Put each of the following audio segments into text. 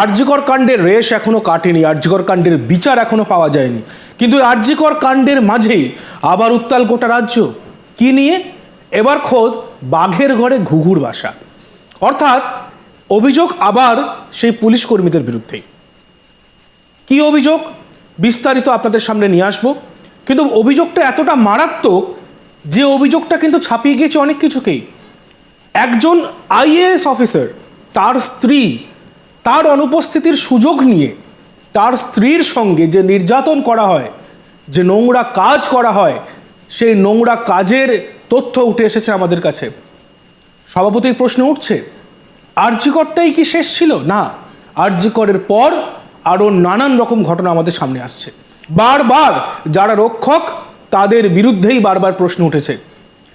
আর্যিকর কাণ্ডের রেশ এখনও কাটেনি আর্যিকর কাণ্ডের বিচার এখনও পাওয়া যায়নি। কিন্তু আর্যিকর কাণ্ডের মাঝেই আবার উত্তাল গোটা রাজ্য। কি নিয়ে? এবার খোদ বাঘের ঘরে ঘুঘুর বাসা। অর্থাৎ অভিযোগ আবার সেই পুলিশ কর্মীদের বিরুদ্ধেই। কি অভিযোগ? বিস্তারিত আপনাদের সামনে নিয়ে আসব। কিন্তু অভিযোগটা এতটা মারাত্মক যে অভিযোগটা কিন্তু ছাপিয়ে গিয়েছে অনেক কিছুকেই। একজন আইএএস অফিসার, তার স্ত্রী তার অনুপস্থিতির সুযোগ নিয়ে তার স্ত্রীর সঙ্গে যে নির্যাতন করা হয়, যে নোংরা কাজ করা হয়, সেই নোংরা কাজের তথ্য উঠে এসেছে আমাদের কাছে। সভাপতির প্রশ্ন উঠছে আর্যিকরটাই কি শেষ ছিল? না আর্যিকরের পর আরও নানান রকম ঘটনা আমাদের সামনে আসছে। বারবার যারা রক্ষক, তাদের বিরুদ্ধেই বারবার প্রশ্ন উঠেছে।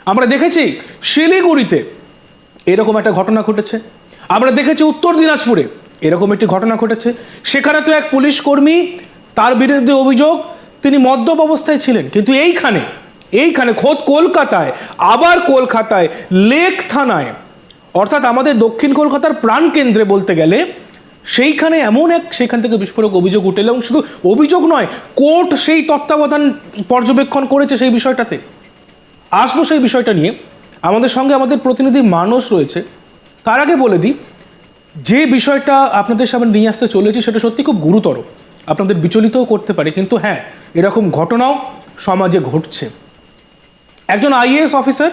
আমরা দেখেছি, শিলিগুড়িতে এরকম একটা ঘটনা ঘটেছে। আমরা দেখেছি উত্তর দিনাজপুরে এরকম একটি ঘটনা ঘটেছে। সেখানে তো এক পুলিশ কর্মী, তার বিরুদ্ধে অভিযোগ, তিনি মদ্যপ অবস্থায় ছিলেন। কিন্তু এইখানে এইখানে খোদ কলকাতায়, আবার কলকাতায়, লেক থানায়, অর্থাৎ আমাদের দক্ষিণ কলকাতার প্রাণকেন্দ্রে বলতে গেলে, সেইখানে এমন এক, সেখান থেকে বিস্ফোরক অভিযোগ উঠে এবং শুধু অভিযোগ নয়, কোর্ট সেই তত্ত্বাবধান পর্যবেক্ষণ করেছে সেই বিষয়টাতে। আসব সেই বিষয়টা নিয়ে। আমাদের সঙ্গে আমাদের প্রতিনিধি মানস রয়েছে। তার আগে বলে দিই যে বিষয়টা আপনাদের সামনে নিয়ে আসতে চলেছি সেটা সত্যি খুব গুরুতর। আপনাদের বিচলিতও করতে পারে, কিন্তু হ্যাঁ এরকম ঘটনাও সমাজে ঘটছে। একজন আইএএস অফিসার,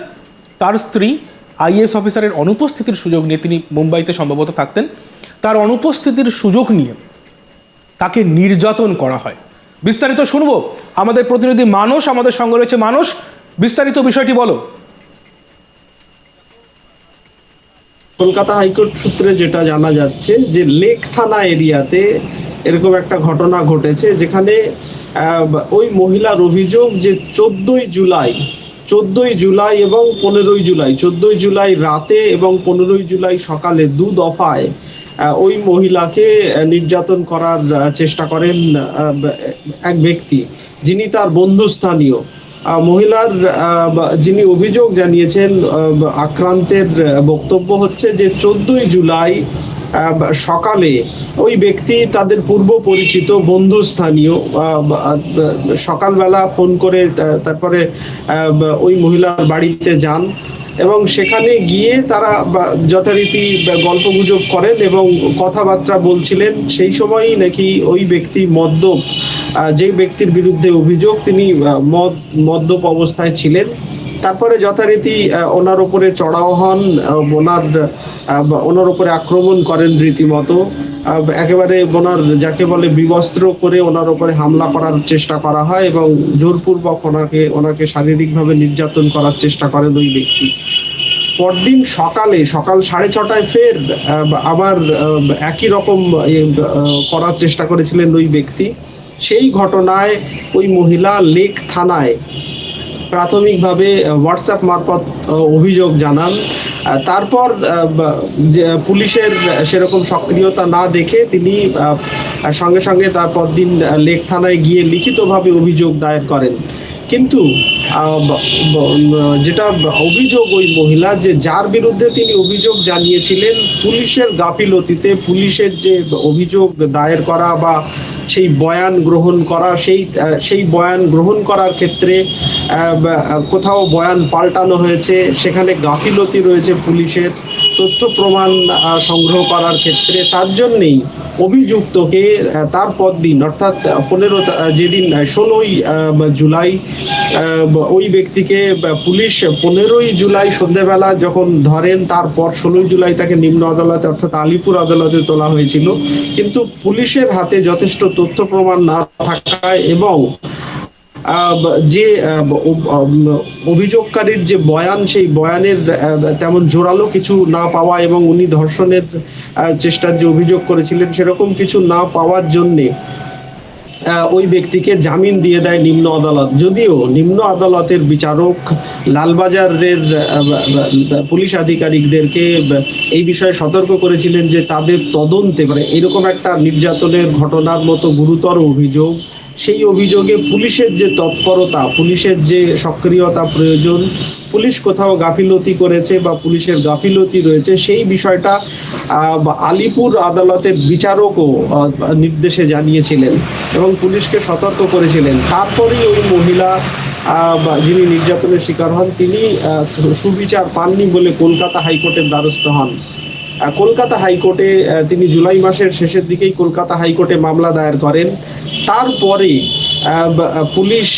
তার স্ত্রী আইএএস অফিসারের অনুপস্থিতির সুযোগ নিয়ে তিনি মুম্বাইতে সম্ভবত থাকতেন। তার অনুপস্থিতির সুযোগ নিয়ে তাকে নির্যাতন করা হয়। বিস্তারিত শুনব? আমাদের প্রতিনিধি মানুষ আমাদের সঙ্গে রয়েছে মানুষ বিস্তারিত বিষয়টি বলো। কলকাতা হাইকোর্ট সূত্রে যেটা জানা যাচ্ছে যে লেক থানা এরিয়াতে এরকম একটা ঘটনা ঘটেছে যেখানে ওই মহিলার অভিযোগ যে চোদ্দই জুলাই চোদ্দই জুলাই এবং পনেরোই জুলাই, চোদ্দই জুলাই রাতে এবং পনেরোই জুলাই সকালে দু দফায় ওই মহিলাকে নির্যাতন করার চেষ্টা করেন এক ব্যক্তি যিনি তার বন্ধুস্থানীয়। মহিলার যিনি অভিযোগ জানিয়েছেন আক্রান্তের বক্তব্য হচ্ছে যে চোদ্দই জুলাই সকালে ওই ব্যক্তি তাদের পূর্ব পরিচিত বন্ধু স্থানীয় সকালবেলা ফোন করে তারপরে ওই মহিলার বাড়িতে যান। এবং সেখানে গিয়ে তারা যথারীতি গল্প গুজব করেন এবং কথাবার্তা বলছিলেন। সেই সময়ই নাকি ওই ব্যক্তি মদ্যপ যে ব্যক্তির বিরুদ্ধে অভিযোগ তিনি মদ, মদ্যপ অবস্থায় ছিলেন। তারপরে যথারীতি ওনার উপরে চড়াও হন ওনার ওনার উপরে আক্রমণ করেন রীতিমতো। একেবারে ওনার যাকে বলে বিবস্ত্র করে ওনার উপরে হামলা করার চেষ্টা করা হয় এবং জোরপূর্বক ওনাকে ওনাকে শারীরিকভাবে নির্যাতন করার চেষ্টা করেন ওই ব্যক্তি। পরদিন সকালে, সকাল সাড়ে ছটায় ফের আবার একই রকম করার চেষ্টা করেছিলেন ওই ব্যক্তি। সেই ঘটনায় ওই মহিলা লেক থানায় প্রাথমিকভাবে হোয়াটসঅ্যাপ মারফত অভিযোগ জানান। তারপর যে পুলিশের সেরকম সক্রিয়তা না দেখে তিনি সঙ্গে সঙ্গে তারপর দিন লেক থানায় গিয়ে লিখিতভাবে অভিযোগ দায়ের করেন। কিন্তু যেটা অভিযোগ ওই মহিলা যে যার বিরুদ্ধে তিনি অভিযোগ জানিয়েছিলেন, পুলিশের গাফিলতিতে পুলিশের যে অভিযোগ দায়ের করা বা সেই বয়ান গ্রহণ করা, সেই সেই বয়ান গ্রহণ করার ক্ষেত্রে কোথাও বয়ান পাল্টানো হয়েছে, সেখানে গাফিলতি রয়েছে পুলিশের। তথ্য প্রমাণ সংগ্রহ করার ক্ষেত্রে তার জন্যেই অভিযুক্তকে তার পরদিন অর্থাৎ পনেরো যেদিন ষোলোই জুলাই ওই ব্যক্তিকে পুলিশ পনেরোই জুলাই সন্ধ্যেবেলা যখন ধরেন, তারপর ষোলোই জুলাই তাকে নিম্ন আদালতে, অর্থাৎ আলিপুর আদালতে তোলা হয়েছিল। কিন্তু পুলিশের হাতে যথেষ্ট তথ্য প্রমাণ না থাকায় এবং যে অভিযোগকারীর যে বয়ান, সেই বয়ানের তেমন জোরালো কিছু না পাওয়া এবং উনি ধর্ষণের চেষ্টার যে অভিযোগ করেছিলেন, সেরকম কিছু না পাওয়ার জন্যে ওই ব্যক্তিকে জামিন দিয়ে দেয় নিম্ন আদালত। যদিও নিম্ন আদালতের বিচারক লালবাজারের পুলিশ আধিকারিকদেরকে এই বিষয়ে সতর্ক করেছিলেন যে তাদের তদন্তে মানে এরকম একটা নির্যাতনের ঘটনার মতো গুরুতর অভিযোগ সেই অভিযোগে পুলিশের যে তৎপরতা, পুলিশের যে সক্রিয়তা প্রয়োজন, পুলিশ কোথাও গাফিলতি করেছে বা পুলিশের গাফিলতি রয়েছে, সেই বিষয়টা আলিপুর আদালতের বিচারকও নির্দেশে জানিয়েছিলেন এবং পুলিশকে সতর্ক করেছিলেন। তারপরেই ওই মহিলা যিনি নির্যাতনের শিকার হন, তিনি সুবিচার পাননি বলে কলকাতা হাইকোর্টের দ্বারস্থ হন। কলকাতা হাইকোর্টে তিনি জুলাই মাসের শেষের দিকেই কলকাতা হাইকোর্টে মামলা দায়ের করেন। তারপরে পুলিশ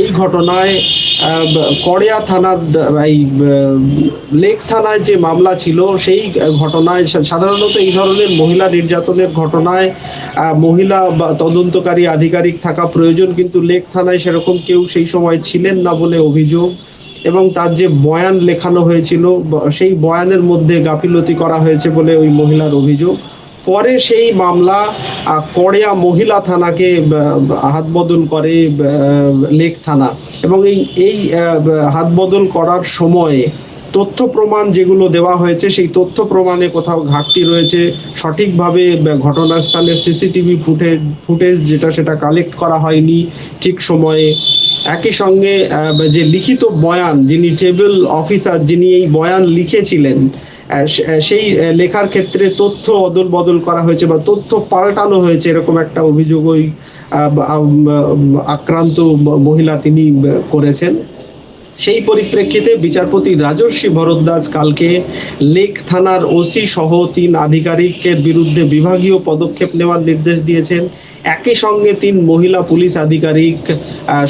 এই ঘটনায় কড়িয়া থানার এই লেক থানায় যে মামলা ছিল, সেই ঘটনায় সাধারণত এই ধরনের মহিলা নির্যাতনের ঘটনায় মহিলা তদন্তকারী আধিকারিক থাকা প্রয়োজন, কিন্তু লেক থানায় সেরকম কেউ সেই সময় ছিলেন না বলে অভিযোগ। এবং তার যে বয়ান লেখানো হয়েছিল সেই বয়ানের মধ্যে গাফিলতি করা হয়েছে বলে ওই মহিলার অভিযোগ। পরে সেই মামলা কড়িয়া মহিলা থানাকে হাত বদল করে লেক থানা। এবং এই এই হাত বদল করার সময়ে তথ্য প্রমাণ যেগুলো দেওয়া হয়েছে, সেই তথ্য প্রমাণে কোথাও ঘাটতি রয়েছে। সঠিকভাবে ঘটনাস্থলে সিসিটিভি ফুটেজ ফুটেজ যেটা সেটা কালেক্ট করা হয়নি ঠিক সময়ে। একই সঙ্গে যে লিখিত বয়ান যিনি টেবিল অফিসার যিনি এই বয়ান লিখেছিলেন সেই লেখার ক্ষেত্রে তথ্য অদল বদল করা হয়েছে বা তথ্য পাল্টানো হয়েছে এরকম একটা অভিযোগ ওই আক্রান্ত মহিলা তিনি করেছেন। সেই পরিপ্রেক্ষিতে বিচারপতি রাজর্ষি ভরদ্বাজ কালকে লেক থানার ওসি সহ তিন আধিকারিকের বিরুদ্ধে বিভাগীয় পদক্ষেপ নেওয়ার নির্দেশ দিয়েছেন। একই সঙ্গে তিন মহিলা পুলিশ আধিকারিক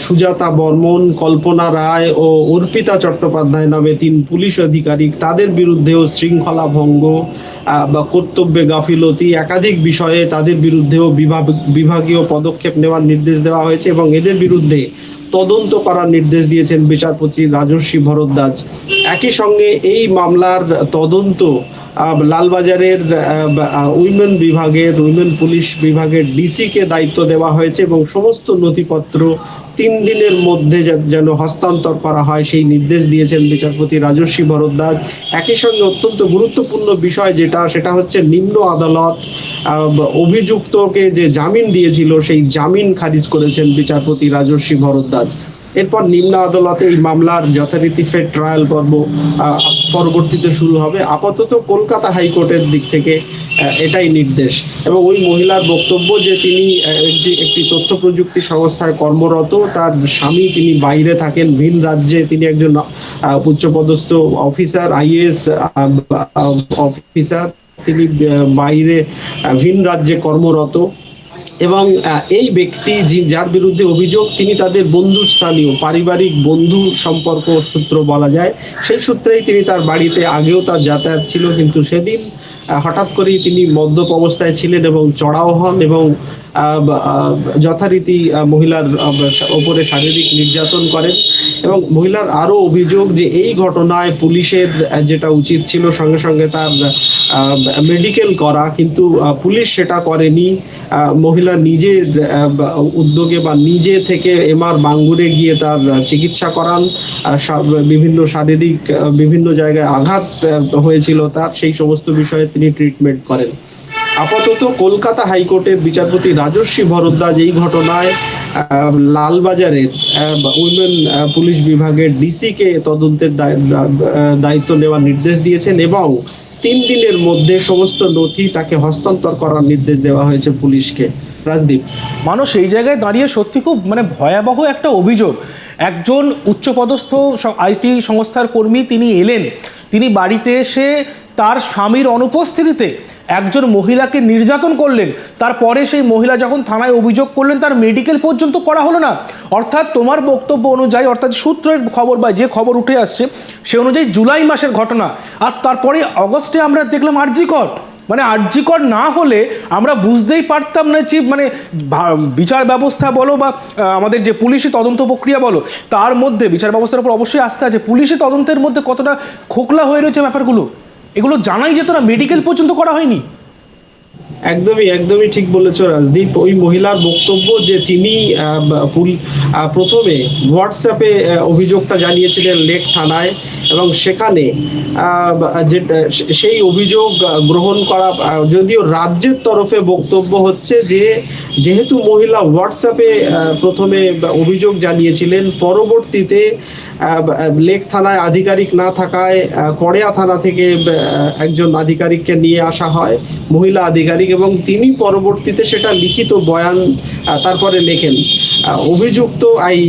সুজাতা বর্মন, কল্পনা রায় ও অর্পিতা চট্টোপাধ্যায় নামে তিন পুলিশ আধিকারিক, তাদের বিরুদ্ধেও শৃঙ্খলা ভঙ্গ বা কর্তব্যে গাফিলতি একাধিক বিষয়ে তাদের বিরুদ্ধেও বিভাগ, বিভাগীয় পদক্ষেপ নেওয়ার নির্দেশ দেওয়া হয়েছে এবং এদের বিরুদ্ধে তদন্ত করার নির্দেশ দিয়েছেন বিচারপতি রাজস্বী ভরদ্বাজ। একই সঙ্গে এই মামলার তদন্ত লালবাজারের উইমেন বিভাগের, উইমেন পুলিশ বিভাগের ডিসি কে দায়িত্ব দেওয়া হয়েছে এবং সমস্ত নথিপত্র তিন দিনের মধ্যে যেন হস্তান্তর করা হয় সেই নির্দেশ দিয়েছেন বিচারপতি রাজস্বী ভরদ্বাজ একই সঙ্গে অত্যন্ত গুরুত্বপূর্ণ বিষয় যেটা, সেটা হচ্ছে নিম্ন আদালত অভিযুক্তকে যে জামিন দিয়েছিল, সেই জামিন খারিজ করেছেন বিচারপতি রাজস্বী ভরদ্বাজ এরপর নিম্ন আদালতে এই মামলার যথারীতি ফের ট্রায়াল পর্ব পরবর্তীতে শুরু হবে। আপাতত কলকাতা হাইকোর্টের দিক থেকে এটাই নির্দেশ। এবং ওই মহিলার বক্তব্য যে তিনি একটি তথ্য প্রযুক্তি সংস্থায় কর্মরত, তার স্বামী তিনি বাইরে থাকেন, ভিন রাজ্যে তিনি একজন উচ্চপদস্থ অফিসার, আইএএস অফিসার। তিনি বাইরে ভিন রাজ্যে কর্মরত। এবং এই ব্যক্তি যার বিরুদ্ধে অভিযোগ, তিনি তাদের বন্ধু স্থানীয়, পারিবারিক বন্ধু সম্পর্ক সূত্র বলা যায়। সেই সূত্রেই তিনি তার বাড়িতে আগেও তার যাতায়াত ছিল, কিন্তু সেদিন হঠাৎ করেই তিনি মদ্যপ অবস্থায় ছিলেন এবং চড়াও হন এবং যথারীতি মহিলার উপরে ওপরে শারীরিক নির্যাতন করেন। এবং মহিলার আরও অভিযোগ যে এই ঘটনায় পুলিশের যেটা উচিত ছিল সঙ্গে সঙ্গে তার মেডিকেল করা, কিন্তু পুলিশ সেটা করেনি। মহিলা নিজের উদ্যোগে বা নিজে থেকে এমআর বাঙ্গুরে গিয়ে তার চিকিৎসা করান। বিভিন্ন শারীরিক, বিভিন্ন জায়গায় আঘাত হয়েছিল তার। সেই সমস্ত বিষয়ে তিনি ট্রিটমেন্ট করেন। আপাতত কলকাতা হাইকোর্টের বিচারপতি রাজস্বী ভরদ্বাজ এই ঘটনায় লালবাজারের উইমেন পুলিশ বিভাগের ডিসি কে তদন্তের দায়িত্ব নেওয়ার নির্দেশ দিয়েছেন এবং তিন দিনের মধ্যে সমস্ত নথি তাকে হস্তান্তর করার নির্দেশ দেওয়া হয়েছে পুলিশকে। রাজদীপ। মানুষ এই জায়গায় দাঁড়িয়ে সত্যি খুব মানে ভয়াবহ একটা অভিযোগ। একজন উচ্চপদস্থ আইটি সংস্থার কর্মী তিনি এলেন। তিনি বাড়িতে এসে তার স্বামীর অনুপস্থিতিতে একজন মহিলাকে নির্যাতন করলেন, তারপরে সেই মহিলা যখন থানায় অভিযোগ করলেন, তার মেডিকেল পর্যন্ত করা হলো না। অর্থাৎ তোমার বক্তব্য অনুযায়ী, অর্থাৎ সূত্রের খবর বা যে খবর উঠে আসছে, সে অনুযায়ী জুলাই মাসের ঘটনা। আর তারপরে অগস্টে আমরা দেখলাম আরজিকর। মানে আর্যিকর না হলে আমরা বুঝতেই পারতাম না যে মানে বিচার ব্যবস্থা বলো বা আমাদের যে পুলিশি তদন্ত প্রক্রিয়া বলো, তার মধ্যে বিচার ব্যবস্থার উপর অবশ্যই আসতে আছে। পুলিশি তদন্তের মধ্যে কতটা খোকলা হয়ে রয়েছে ব্যাপারগুলো? এগুলো জানাই যেত না মেডিকেল পর্যন্ত করা হয়নি। একদমই একদমই ঠিক বলেছ রাজদীপ। ওই মহিলার বক্তব্য যে তিনি প্রথমে হোয়াটসঅ্যাপে অভিযোগটা জানিয়েছিলেন লেক থানায় এবং সেখানে যে সেই অভিযোগ গ্রহণ করা যদিও রাজ্যের তরফে বক্তব্য হচ্ছে যে, যেহেতু মহিলা হোয়াটসঅ্যাপে প্রথমে অভিযোগ জানিয়েছিলেন, পরবর্তীতে লেক থানায় আধিকারিক না থাকায় কড়েয়া থানা থেকে একজন আধিকারিককে নিয়ে আসা হয়, মহিলা আধিকারিক, এবং তিনি পরবর্তীতে সেটা লিখিত বয়ান তারপরে লেখেন। অভিযুক্ত এই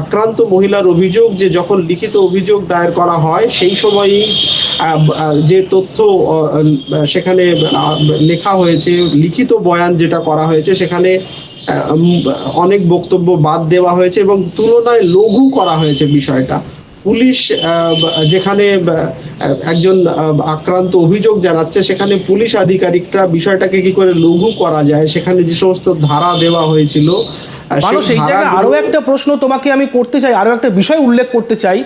আক্রান্ত মহিলার অভিযোগ যে যখন লিখিত অভিযোগ দায়ের করা হয়, সেই সময়ই যে তথ্য সেখানে লেখা হয়েছে, লিখিত বয়ান যেটা করা হয়েছে, সেখানে অনেক বক্তব্য বাদ দেওয়া হয়েছে এবং তুলনায় লঘু করা হয়েছে বিষয়টা। পুলিশ যেখানে একজন আক্রান্ত অভিযোগ জানাচ্ছে, সেখানে পুলিশ আধিকারিকরা বিষয়টাকে কি করে লঘু করা যায়, সেখানে যে সমস্ত ধারা দেওয়া হয়েছিল মানুষ এই জায়গায় আরও একটা প্রশ্ন তোমাকে আমি করতে চাই আরও একটা বিষয় উল্লেখ করতে চাই।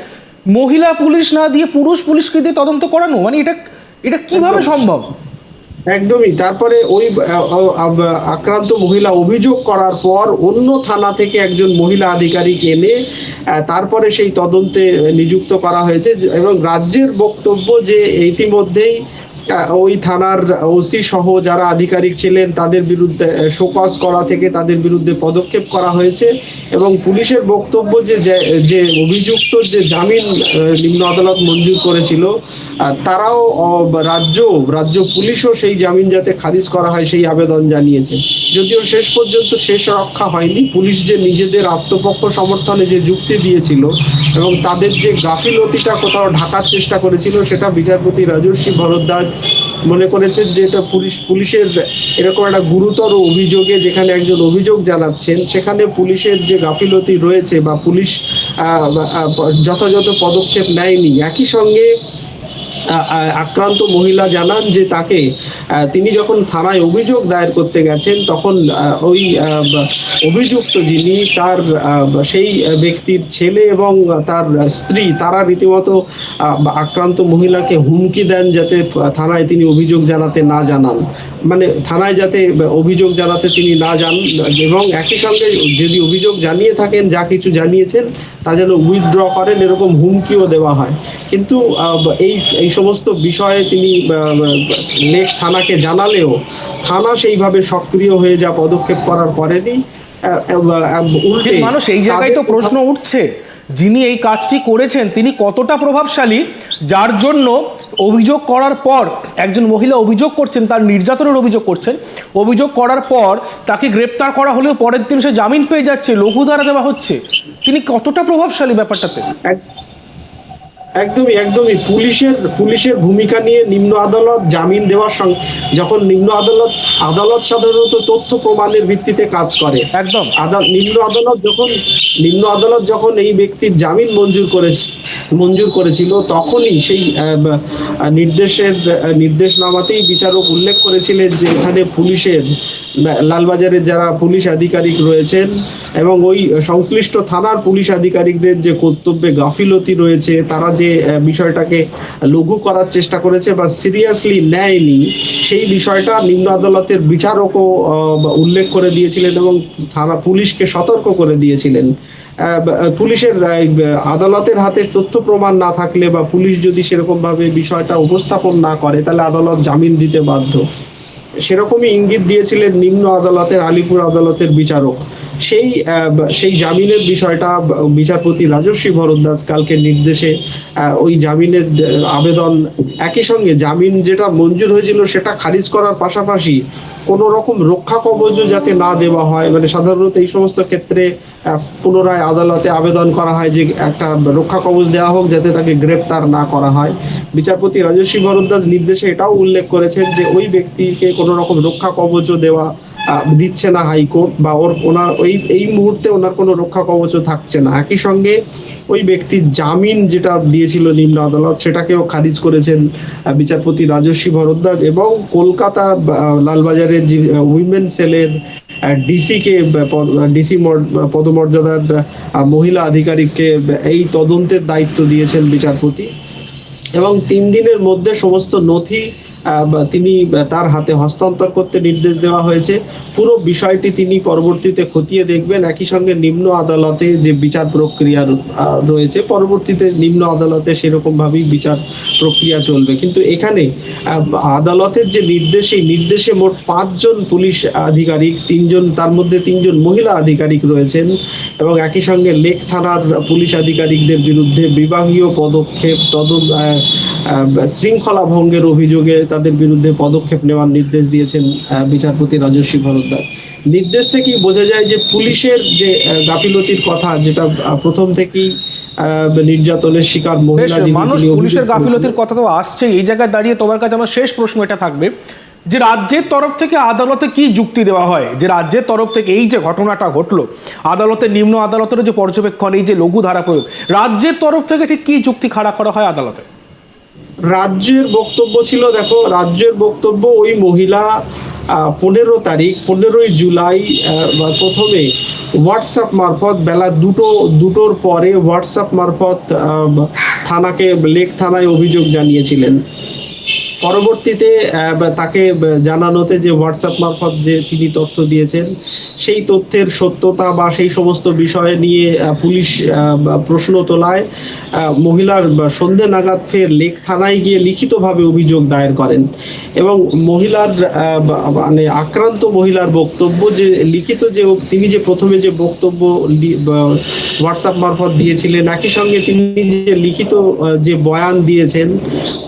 মহিলা পুলিশ না দিয়ে পুরুষ পুলিশকে দিয়ে তদন্ত করানো? মানে এটা এটা কীভাবে সম্ভব? একদমই। তারপরে ওই আক্রান্ত মহিলা অভিযোগ করার পর অন্য থানা থেকে একজন মহিলা আধিকারিক এনে তারপরে সেই তদন্তে নিযুক্ত করা হয়েছে। এবং রাজ্যের বক্তব্য যে ইতিমধ্যেই ওই থানার ওসি সহ যারা আধিকারিক ছিলেন, তাদের বিরুদ্ধে শোকজ করা থেকে তাদের বিরুদ্ধে পদক্ষেপ করা হয়েছে এবং পুলিশের বক্তব্য যে, যে- অভিযুক্ত যে জামিন নিম্ন আদালত মঞ্জুর করেছিল তারাও রাজ্য রাজ্য পুলিশও সেই জামিন যাতে খারিজ করা হয় সেই আবেদন জানিয়েছে। যদিও শেষ পর্যন্ত শেষ রক্ষা হয়নি, পুলিশ যে নিজেদের আত্মপক্ষ সমর্থনে যে যুক্তি দিয়েছিল এবং তাদের যে গাফিলতিটা কোথাও ঢাকার চেষ্টা করেছিল, সেটা বিচারপতি রাজস্বী ভরদ্বাজ মনে করেছে যে এটা পুলিশ পুলিশের এরকম একটা গুরুতর অভিযোগে যেখানে একজন অভিযোগ জানাচ্ছেন, সেখানে পুলিশের যে গাফিলতি রয়েছে বা পুলিশ যথাযথ পদক্ষেপ নেয়নি। একই সঙ্গে আক্রান্ত মহিলা জানান যে তাকে তিনি যখন থানায় অভিযোগ দায়ের করতে গেছেন, তখন ওই অভিযুক্ত যিনি, তার সেই ব্যক্তির ছেলে এবং তার স্ত্রী, তারা রীতিমতো আক্রান্ত মহিলাকে হুমকি দেন যাতে থানায় তিনি অভিযোগ জানাতে না জানান। মানে থানায় যাতে অভিযোগ জানাতে তিনি না যান এবং একই সঙ্গে যদি অভিযোগ জানিয়ে থাকেন যা কিছু জানিয়েছেন তা যেন উইথড্র করেন এরকম হুমকিও দেওয়া হয়। কিন্তু এই এই সমস্ত বিষয়ে তিনি লেক থানাকে জানালেও থানা সেইভাবে সক্রিয় হয়ে যা পদক্ষেপ করার উল্টে মানুষ এই জায়গায় তো প্রশ্ন উঠছে যিনি এই কাজটি করেছেন তিনি কতটা প্রভাবশালী যার জন্য অভিযোগ করার পর একজন মহিলা অভিযোগ করছেন, তার নির্যাতনের অভিযোগ করছেন। অভিযোগ করার পর তাকে গ্রেপ্তার করা হলেও পরের দিন সে জামিন পেয়ে যাচ্ছে লঘু দ্বারা দেওয়া হচ্ছে। তিনি কতটা প্রভাবশালী ব্যাপারটাতে? এক- একদমই একদমই। পুলিশের পুলিশের ভূমিকা নিয়ে নিম্ন আদালত জামিন দেওয়ার সঙ্গে যখন নিম্ন আদালত আদালত সাধারণত তথ্য প্রমাণের ভিত্তিতে কাজ করে। একদম। নিম্ন আদালত যখন নিম্ন আদালত যখন এই ব্যক্তির জামিন মঞ্জুর করে মঞ্জুর করেছিল তখনই সেই নির্দেশের নির্দেশনামাতেই বিচারক উল্লেখ করেছিলেন যে এখানে পুলিশের লালবাজারের যারা পুলিশ আধিকারিক রয়েছেন এবং ওই সংশ্লিষ্ট থানার পুলিশ আধিকারিকদের যে কর্তব্যে গাফিলতি রয়েছে তারা যে আহ, বিষয়টাকে লঘু করার চেষ্টা করেছে বা সিরিয়াসলি নেয়নি সেই বিষয়টা নিম্ন আদালতের বিচারকও উল্লেখ করে দিয়েছিলেন এবং থানা পুলিশকে সতর্ক করে দিয়েছিলেন। পুলিশের আদালতের হাতে তথ্য প্রমাণ না থাকলে বা পুলিশ যদি সেরকম ভাবে বিষয়টা উপস্থাপন না করে তাহলে আদালত জামিন দিতে বাধ্য। সেরকমই ইঙ্গিত দিয়েছিলেন নিম্ন আদালতের আলিপুর আদালতের বিচারক। সেই সেই জামিনের বিষয়টা বিচারপতি রাজস্বী ভরদ্বাজ কালকে নির্দেশে ওই জামিনের আবেদন একই সঙ্গে জামিন যেটা মঞ্জুর হয়েছিল সেটা খারিজ করার পাশাপাশি কোন রকম রক্ষা কবচ যাতে না দেওয়া হয়। মানে সাধারণত এই সমস্ত ক্ষেত্রে পুনরায় আদালতে আবেদন করা হয় যে একটা রক্ষা কবচ দেওয়া হোক যাতে তাকে গ্রেপ্তার না করা হয়। বিচারপতি রাজস্বী ভরদ্বাজ নির্দেশে এটাও উল্লেখ করেছেন যে ওই ব্যক্তিকে কোনো রকম রক্ষা কবচও দেওয়া দিচ্ছে না হাইকোর্ট বা ওর ওনার ওই, এই মুহূর্তে ওনার কোনো রক্ষা কবচও থাকছে না। একই সঙ্গে ওই ব্যক্তির জামিন যেটা দিয়েছিল নিম্ন আদালত, সেটাকেও খারিজ করেছেন বিচারপতি রাজস্বী ভরদ্বাজ এবং কলকাতা লালবাজারের উইমেন সেলের ডিসি কে ডিসি পদমর্যাদার মহিলা আধিকারিককে এই তদন্তের দায়িত্ব দিয়েছেন বিচারপতি। এবং তিন দিনের মধ্যে সমস্ত নথি তিনি তার হাতে হস্তান্তর করতে নির্দেশ দেওয়া হয়েছে। পুরো বিষয়টি তিনি পরবর্তীতে খতিয়ে দেখবেন। একই সঙ্গে নিম্ন আদালতে যে বিচার প্রক্রিয়া রয়েছে, পরবর্তীতে নিম্ন আদালতে সেরকম ভাবেই বিচার প্রক্রিয়া চলবে। কিন্তু এখানে আদালতের যে নির্দেশে নির্দেশে মোট পাঁচজন পুলিশ আধিকারিক, তিনজন, তার মধ্যে তিনজন মহিলা আধিকারিক রয়েছেন এবং একই সঙ্গে লেক থানার পুলিশ আধিকারিকদের বিরুদ্ধে বিভাগীয় পদক্ষেপ, তদন্ত শৃঙ্খলা ভঙ্গের অভিযোগে তাদের বিরুদ্ধে পদক্ষেপ নেওয়ার নির্দেশ দিয়েছেন বিচারপতি রাজস্বী ভরদ্বাজ। নির্দেশ থেকেই বোঝা যায় যে পুলিশের যে গাফিলতির কথা যেটা প্রথম থেকেই নির্যাতনের শিকার মহিলা মানুষ পুলিশের গাফিলতির কথা তো আসছে এই জায়গায় দাঁড়িয়ে তোমার কাছে আমার শেষ প্রশ্ন এটা থাকবে যে রাজ্যের তরফ থেকে আদালতে কি যুক্তি দেওয়া হয়? যে রাজ্যের তরফ থেকে এই যে ঘটনাটা ঘটলো আদালতের নিম্ন আদালতের যে পর্যবেক্ষণ এই যে লঘু ধারা প্রয়োগ রাজ্যের তরফ থেকে ঠিক কি যুক্তি খাড়া করা হয় আদালতে? রাজ্যের বক্তব্য ছিল, দেখো, রাজ্যের বক্তব্য ওই মহিলা পনেরো তারিখ, পনেরোই জুলাই প্রথমে হোয়াটসঅ্যাপ মারফত, বেলা দুটো, দুটোর পরে হোয়াটসঅ্যাপ মারফত থানাকে, লেক থানায় অভিযোগ জানিয়েছিলেন। পরবর্তীতে তাকে জানানোতে যে হোয়াটসঅ্যাপ মারফত যে তিনি তথ্য দিয়েছেন, সেই তথ্যের সত্যতা বা সেই সমস্ত বিষয় নিয়ে পুলিশ প্রশ্ন তোলায় মহিলার সন্ধে নাগাদ ফের লেক থানায় গিয়ে লিখিতভাবে অভিযোগ দায়ের করেন। এবং মহিলার মানে আক্রান্ত মহিলার বক্তব্য যে, লিখিত যে, তিনি যে প্রথমে যে বক্তব্য হোয়াটসঅ্যাপ মারফত দিয়েছিলেন, একই সঙ্গে তিনি যে লিখিত যে বয়ান দিয়েছেন,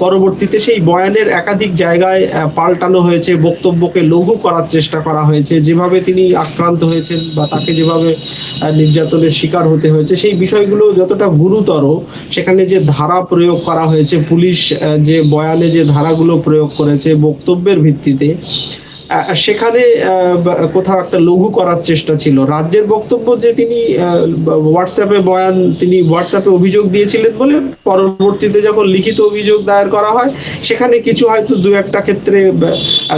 পরবর্তীতে সেই বয়ানের একাধিক জায়গায় পাল্টানো হয়েছে, বক্তব্যকে লঘু করার চেষ্টা করা হয়েছে। যেভাবে তিনি আক্রান্ত হয়েছেন বা তাকে যেভাবে নির্যাতনের শিকার হতে হয়েছে, সেই বিষয়গুলো যতটা গুরুতর, সেখানে যে ধারা প্রয়োগ করা হয়েছে, পুলিশ যে বয়ানে যে ধারাগুলো প্রয়োগ করেছে, বক্তব্যের ভিত্তিতে সেখানে কোথাও একটা লঘু করার চেষ্টা ছিল। রাজ্যের বক্তব্য যে তিনি হোয়াটসঅ্যাপে বয়ান, তিনি হোয়াটসঅ্যাপে অভিযোগ দিয়েছিলেন বলে পরবর্তীতে যখন লিখিত অভিযোগ দায়ের করা হয়, সেখানে কিছু হয়তো দু একটা ক্ষেত্রে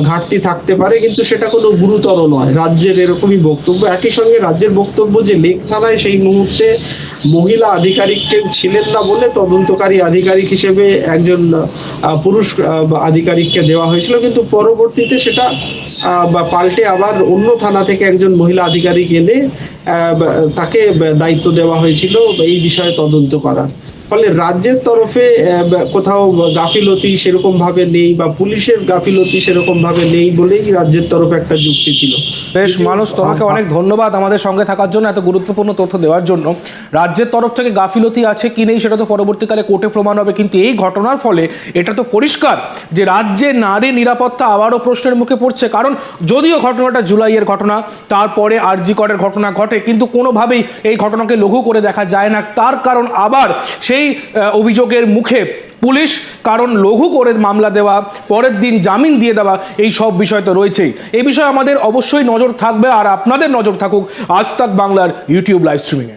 ঘাটতি থাকতে পারে, কিন্তু সেটা কোনো গুরুতর নয়। রাজ্যের এরকমই বক্তব্য। একই সঙ্গে রাজ্যের বক্তব্য যে লেক থানায় সেই মুহূর্তে মহিলা আধিকারিক ছিলেন না বলে তদন্তকারী আধিকারিক হিসেবে একজন পুরুষ আধিকারিককে দেওয়া হয়েছিল। কিন্তু পরবর্তীতে সেটা পাল্টে আবার অন্য থানা থেকে একজন মহিলা আধিকারিক এনে তাকে দায়িত্ব দেওয়া হয়েছিল। এই বিষয়ে তদন্ত করা ফলে রাজ্যের তরফে কোথাও গাফিলতি সেরকম ভাবে নেই বা পুলিশের গাফিলতি সেরকম ভাবে নেই বলেই রাজ্যের তরফে একটা যুক্তি ছিল। বেশ মানুষ তোমাকে অনেক ধন্যবাদ আমাদের সঙ্গে থাকার জন্য এত গুরুত্বপূর্ণ তথ্য দেওয়ার জন্য। রাজ্যের তরফ থেকে গাফিলতি আছে কি নেই সেটা তো পরবর্তীকালে কোর্টে প্রমাণ হবে কিন্তু এই ঘটনার ফলে এটা তো পরিষ্কার যে রাজ্যে নারী নিরাপত্তা আবারও প্রশ্নের মুখে পড়ছে। কারণ যদিও ঘটনাটা জুলাইয়ের ঘটনা তারপরে আরজি করের ঘটনা ঘটে কিন্তু কোনোভাবেই এই ঘটনাকে লঘু করে দেখা যায় না। তার কারণ আবার সেই আহ, অভিযোগের মুখে পুলিশ কারণ লঘু করে মামলা দেওয়া পরের দিন জামিন দিয়ে দেওয়া এই সব বিষয় তো রয়েছেই। এই বিষয়ে আমাদের অবশ্যই নজর থাকবে আর আপনাদের নজর থাকুক আজ তাক বাংলার ইউটিউব লাইভ স্ট্রিমিংয়ে।